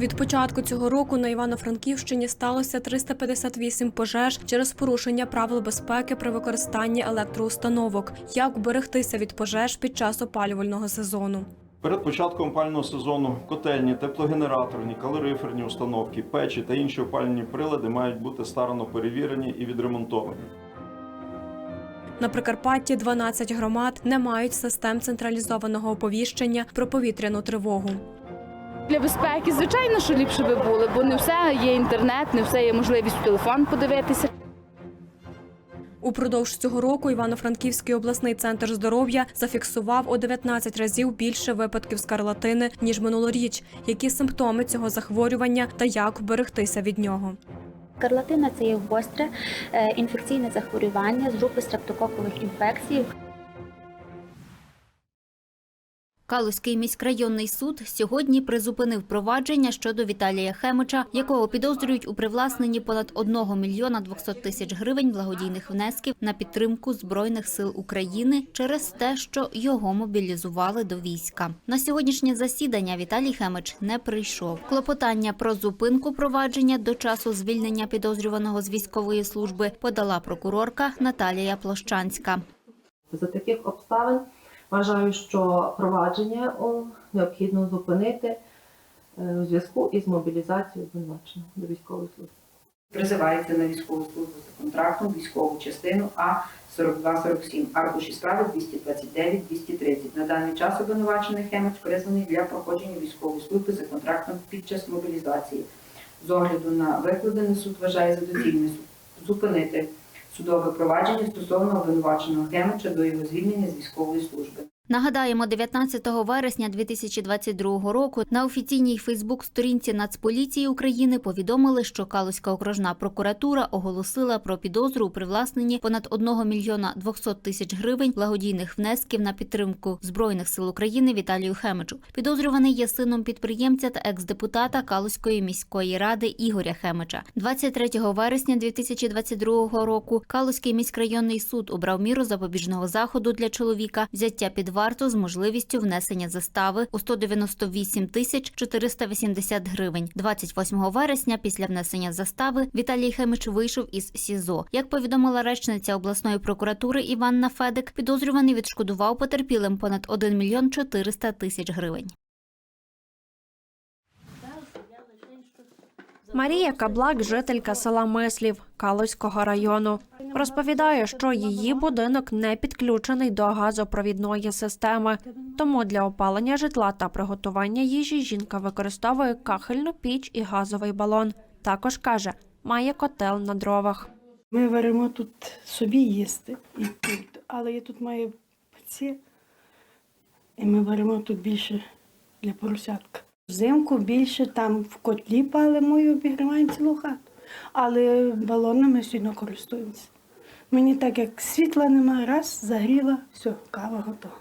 Від початку цього року на Івано-Франківщині сталося 358 пожеж через порушення правил безпеки при використанні електроустановок. Як уберегтися від пожеж під час опалювального сезону? Перед початком опалювального сезону котельні, теплогенераторні, калориферні установки, печі та інші опалювальні прилади мають бути старано перевірені і відремонтовані. На Прикарпатті 12 громад не мають систем централізованого оповіщення про повітряну тривогу. Для безпеки, звичайно, що ліпше би було, бо не все є інтернет, не все є можливість в телефон подивитися. Упродовж цього року Івано-Франківський обласний центр здоров'я зафіксував у 19 разів більше випадків скарлатини ніж минулоріч. Які симптоми цього захворювання та як вберегтися від нього? Скарлатина це є гостре е, інфекційне захворювання з групи стрептококових інфекцій. Калузький міськрайонний суд сьогодні призупинив провадження щодо Віталія Хемича, якого підозрюють у привласненні понад 1 мільйона 200 тисяч гривень благодійних внесків на підтримку збройних сил України через те, що його мобілізували до війська. На сьогоднішнє засідання Віталій Хемич не прийшов. Клопотання про зупинку провадження до часу звільнення підозрюваного з військової служби подала прокурорка Наталія Площанська. За таких обставин вважаю, що провадження необхідно зупинити е, у зв'язку із мобілізацією обвинуваченого до військової служби. призивається на військову службу за контрактом військову частину А 4247, аркуші справи 229-230. На даний час обвинувачений Хемич призваний для проходження військової служби за контрактом під час мобілізації. З огляду на викладене суд вважає за доцільне зупинити судове провадження стосовно обвинуваченого Гемича до його звільнення з військової служби. Нагадаємо, 19 вересня 2022 року на офіційній Фейсбук-сторінці Нацполіції України повідомили, що Калузька окружна прокуратура оголосила про підозру у привласненні понад 1 мільйона 200 тисяч гривень благодійних внесків на підтримку Збройних сил України Віталію Хемичу. Підозрюваний є сином підприємця та екс-депутата Калузької міської ради Ігоря Хемича. 23 вересня 2022 року Калузький міськрайонний суд обрав міру запобіжного заходу для чоловіка взяття під варту з можливістю внесення застави у 198 тисяч 480 гривень. 28 вересня після внесення застави Віталій Хемич вийшов із СІЗО. Як повідомила речниця обласної прокуратури Іванна Федик, підозрюваний відшкодував потерпілим понад 1 мільйон 400 тисяч гривень. Марія Каблак, жителька села Мислів Калузького району, розповідає, що її будинок не підключений до газопровідної системи. Тому для опалення житла та приготування їжі жінка використовує кахельну піч і газовий балон. Також каже, має котел на дровах. Ми варимо тут собі їсти і тут, але я тут маю паці, і ми варимо тут більше для поросятка. Взимку більше там в котлі палимо і обігріваємо цілу хату. Але балонами сильно користуємося. Мені так як світла немає, раз загріла, все, кава готова.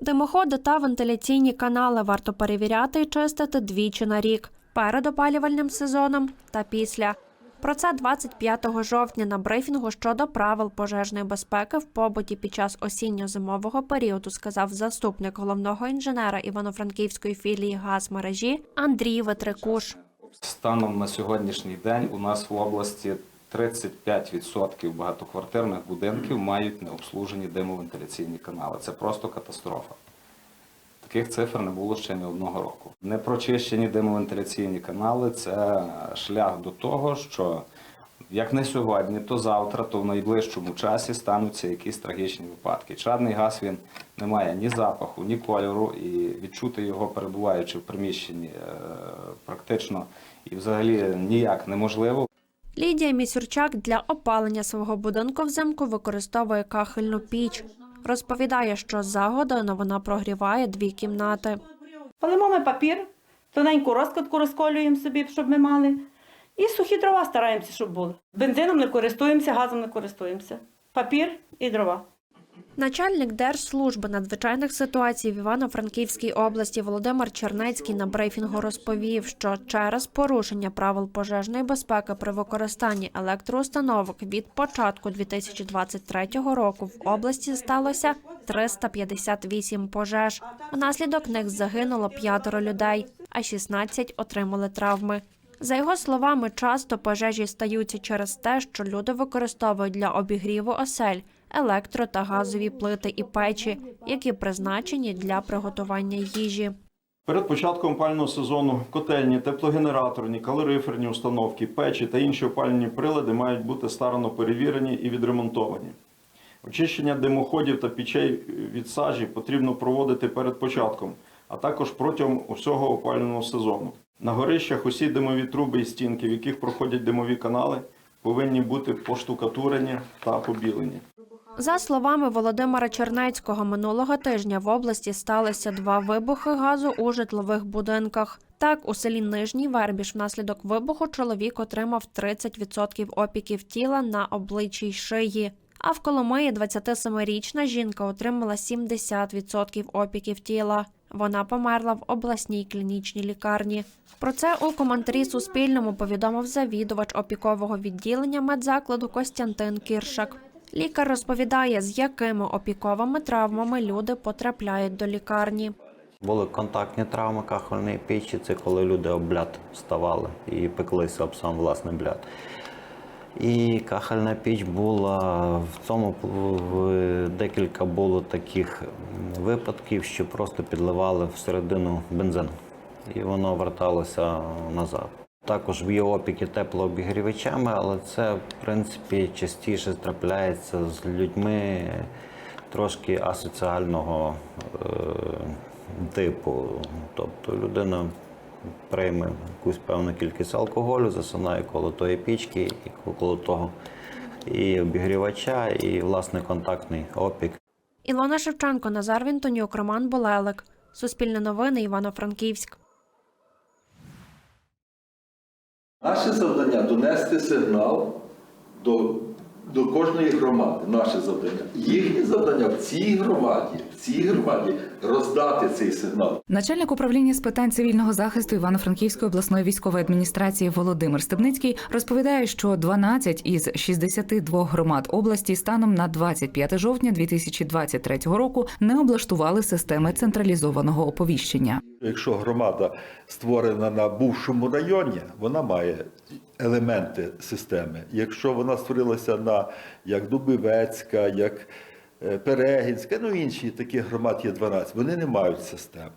Димоходи та вентиляційні канали варто перевіряти і чистити двічі на рік перед опалювальним сезоном та після. Про це 25 жовтня на брифінгу щодо правил пожежної безпеки в побуті під час осінньо-зимового періоду сказав заступник головного інженера Івано-Франківської філії газмережі Андрій Ветрикуш. Станом на сьогоднішній день у нас в області 35% багатоквартирних будинків мають необслужені димовентиляційні канали. Це просто катастрофа. Таких цифр не було ще ні одного року. Непрочищені димовентиляційні канали це шлях до того, що як не сьогодні, то завтра, то в найближчому часі стануться якісь трагічні випадки. Чадний газ він не має ні запаху, ні кольору, і відчути його перебуваючи в приміщенні е, практично і взагалі ніяк неможливо. Лідія Місюрчак для опалення свого будинку взимку використовує кахельну піч. Розповідає, що за годину вона прогріває дві кімнати. Палимо ми папір, тоненьку розкладку розколюємо собі, щоб ми мали. І сухі дрова стараємося, щоб були. Бензином не користуємося, газом не користуємося. Папір і дрова. Начальник Держслужби надзвичайних ситуацій в Івано-Франківській області Володимир Чернецький на брифінгу розповів, що через порушення правил пожежної безпеки при використанні електроустановок від початку 2023 року в області сталося 358 пожеж. Внаслідок них загинуло п'ятеро людей, а 16 отримали травми. За його словами, часто пожежі стаються через те, що люди використовують для обігріву осель електро та газові плити і печі, які призначені для приготування їжі. Перед початком опалювального сезону котельні, теплогенераторні, калориферні установки, печі та інші опалювальні прилади мають бути старано перевірені і відремонтовані. Очищення димоходів та пічей від сажі потрібно проводити перед початком, а також протягом усього опалювального сезону. На горищах усі димові труби і стінки, в яких проходять димові канали, повинні бути поштукатурені та побілені. За словами Володимира Чернецького, минулого тижня в області сталися два вибухи газу у житлових будинках. Так, у селі Нижній Вербіж внаслідок вибуху чоловік отримав 30% опіків тіла на обличчі й шиї. А в Коломиї 27-річна жінка отримала 70% опіків тіла. Вона померла в обласній клінічній лікарні. Про це у коментарі Суспільному повідомив завідувач опікового відділення медзакладу Костянтин Кіршак. Лікар розповідає, з якими опіковими травмами люди потрапляють до лікарні. Були контактні травми кахельної печі, це коли люди об бляд вставали і пеклися об сам власний бляд. І кахельна піч була в цьому в- декілька було таких випадків, що просто підливали всередину бензин, і воно верталося назад. Також є опіки теплообігрівачами, але це в принципі частіше трапляється з людьми трошки асоціального е, типу. Тобто людина прийме якусь певну кількість алкоголю, засинає коло тої пічки, і коло того і обігрівача, і власне контактний опік. Ілона Шевченко, Назар Вінтонюк, Роман Болелик. Суспільне новини Івано-Франківськ. Наше завдання донести сигнал до, до кожної громади. Наше завдання. Їхнє завдання в цій громаді, в цій громаді роздати цей сигнал. Начальник управління з питань цивільного захисту Івано-Франківської обласної військової адміністрації Володимир Стебницький розповідає, що 12 із 62 громад області станом на 25 жовтня 2023 року не облаштували системи централізованого оповіщення. Якщо громада створена на бувшому районі, вона має елементи системи. Якщо вона створилася на як Дубивецька, як е, Перегінська, ну інші такі громад є 12, вони не мають систем.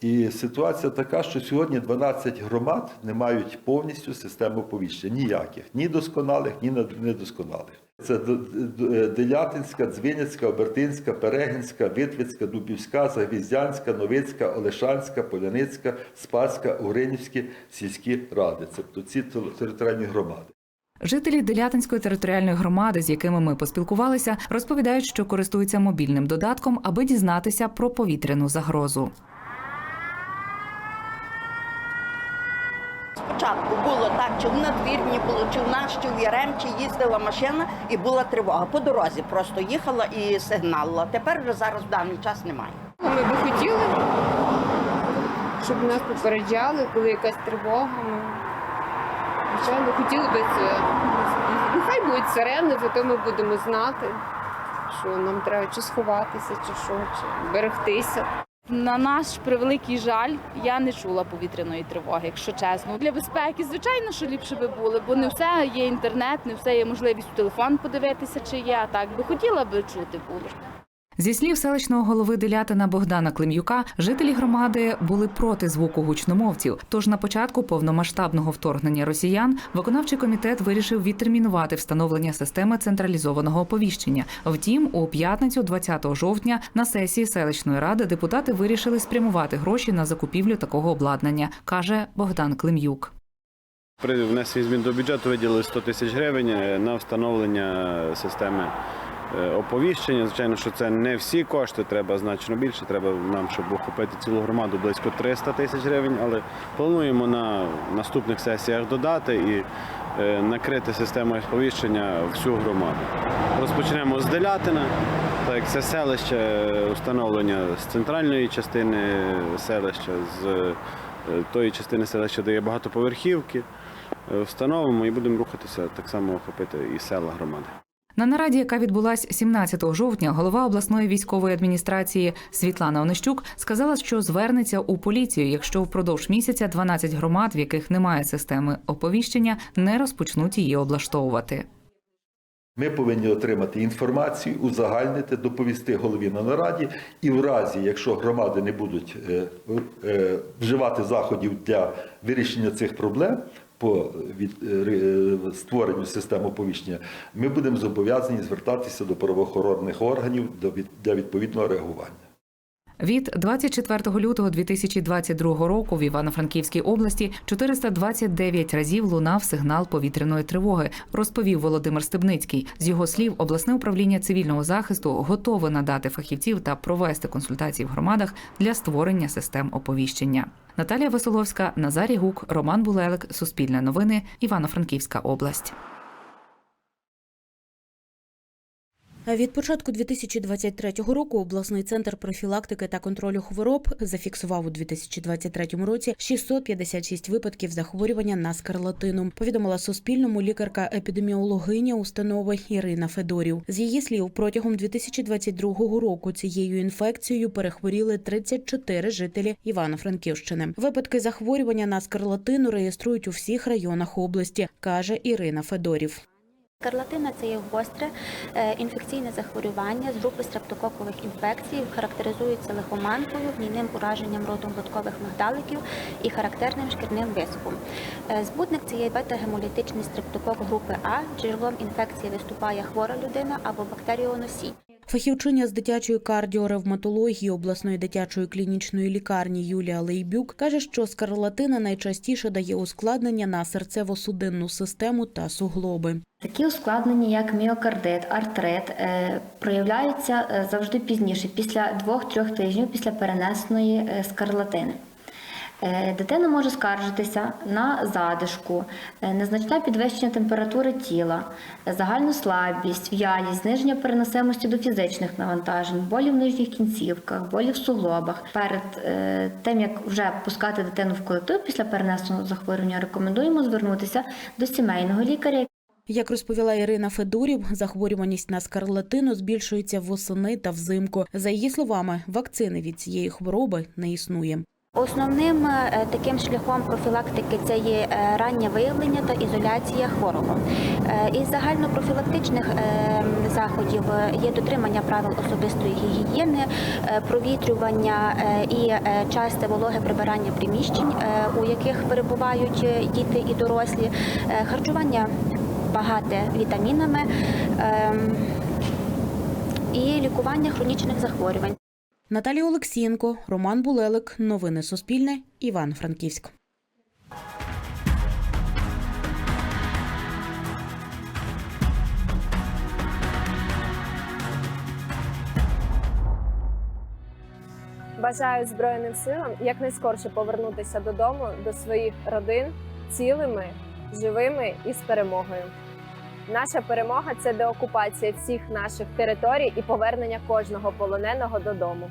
І ситуація така, що сьогодні 12 громад не мають повністю системи оповіщення. Ніяких, ні досконалих, ні недосконалих. Це Д- Делятинська, Дзвіницька, Обертинська, Перегінська, Витвицька, Дубівська, Загвіздянська, Новицька, Олешанська, Поляницька, Спаська, Угринівські сільські ради. Тобто ці територіальні громади. Жителі Делятинської територіальної громади, з якими ми поспілкувалися, розповідають, що користуються мобільним додатком, аби дізнатися про повітряну загрозу. Спочатку було так, чи в надвірні було, чи в нас, чи в Яремчі їздила машина і була тривога. По дорозі просто їхала і сигналила. Тепер вже зараз в даний час немає. Ми би хотіли, щоб нас попереджали, коли якась тривога. Ми, звичайно, хотіли би це. Нехай будуть сирени, зато ми будемо знати, що нам треба чи сховатися, чи що, чи берегтися. На наш превеликий жаль, я не чула повітряної тривоги, якщо чесно. Для безпеки, звичайно, що ліпше би було, бо не все є інтернет, не все є можливість в телефон подивитися, чи є. А так би хотіла би чути було. Зі слів селищного голови Делятина Богдана Клим'юка, жителі громади були проти звуку гучномовців. Тож на початку повномасштабного вторгнення росіян виконавчий комітет вирішив відтермінувати встановлення системи централізованого оповіщення. Втім, у п'ятницю, 20 жовтня, на сесії селищної ради депутати вирішили спрямувати гроші на закупівлю такого обладнання, каже Богдан Клим'юк. При внесенні змін до бюджету виділили 100 тисяч гривень е, на встановлення системи е, оповіщення. Звичайно, що це не всі кошти, треба значно більше. Треба нам, щоб охопити цілу громаду, близько 300 тисяч гривень. Але плануємо на наступних сесіях додати і е, накрити системою оповіщення всю громаду. Розпочнемо з Делятина, Так це селище, е, установлення з центральної частини селища, з е, тої частини селища, де є багатоповерхівки, е, встановимо і будемо рухатися так само охопити і села громади. На нараді, яка відбулась 17 жовтня, голова обласної військової адміністрації Світлана Онищук сказала, що звернеться у поліцію, якщо впродовж місяця 12 громад, в яких немає системи оповіщення, не розпочнуть її облаштовувати. Ми повинні отримати інформацію, узагальнити, доповісти голові на нараді, і в разі, якщо громади не будуть е, е, вживати заходів для вирішення цих проблем по від, е, створенню систем оповіщення, ми будемо зобов'язані звертатися до правоохоронних органів для відповідного реагування. Від 24 лютого 2022 року в Івано-Франківській області 429 разів лунав сигнал повітряної тривоги, розповів Володимир Стебницький. З його слів, обласне управління цивільного захисту готове надати фахівців та провести консультації в громадах для створення систем оповіщення. Наталія Веселовська, Назарій Гук, Роман Булелик, Суспільне новини, Івано-Франківська область. Від початку 2023 року обласний центр профілактики та контролю хвороб зафіксував у 2023 році 656 випадків захворювання на скарлатину. Повідомила Суспільному лікарка-епідеміологиня установи Ірина Федорів. З її слів, протягом 2022 року цією інфекцією перехворіли 34 жителі Івано-Франківщини. Випадки захворювання на скарлатину реєструють у всіх районах області, каже Ірина Федорів. Скарлатина це є гостре е, інфекційне захворювання з групи стрептококових інфекцій, характеризується лихоманкою, гнійним ураженням роду глоткових мигдаликів і характерним шкірним висипом. Е, Збудник це є бета-гемолітичний стрептокок групи А. Джерелом інфекції виступає хвора людина або бактеріоносій. Фахівчиня з дитячої кардіоревматології обласної дитячої клінічної лікарні Юлія Лейбюк каже, що скарлатина найчастіше дає ускладнення на серцево-судинну систему та суглоби. Такі ускладнення, як міокардит, артрит, е, проявляються е, завжди пізніше, після 2-3 тижнів після перенесеної е, скарлатини. Е, Дитина може скаржитися на задишку, е, незначне підвищення температури тіла, е, загальну слабість, в'ялість, зниження переносимості до фізичних навантажень, болі в нижніх кінцівках, болі в суглобах. Перед тим як вже пускати дитину в колектив після перенесеного захворювання, рекомендуємо звернутися до сімейного лікаря. Як розповіла Ірина Федорів, захворюваність на скарлатину збільшується восени та взимку. За її словами, вакцини від цієї хвороби не існує. Основним е, таким шляхом профілактики це є е, раннє виявлення та ізоляція хворого. Е, Із загальнопрофілактичних заходів є дотримання правил особистої гігієни, провітрювання і часте вологе прибирання приміщень, у яких перебувають діти і дорослі, харчування багате вітамінами ем, і лікування хронічних захворювань. Наталія Олексієнко, Роман Булелик. Новини Суспільне. Іван-Франківськ. Бажаю Збройним силам якнайскорше повернутися додому до своїх родин цілими, живими і з перемогою. Наша перемога це деокупація всіх наших територій і повернення кожного полоненого додому.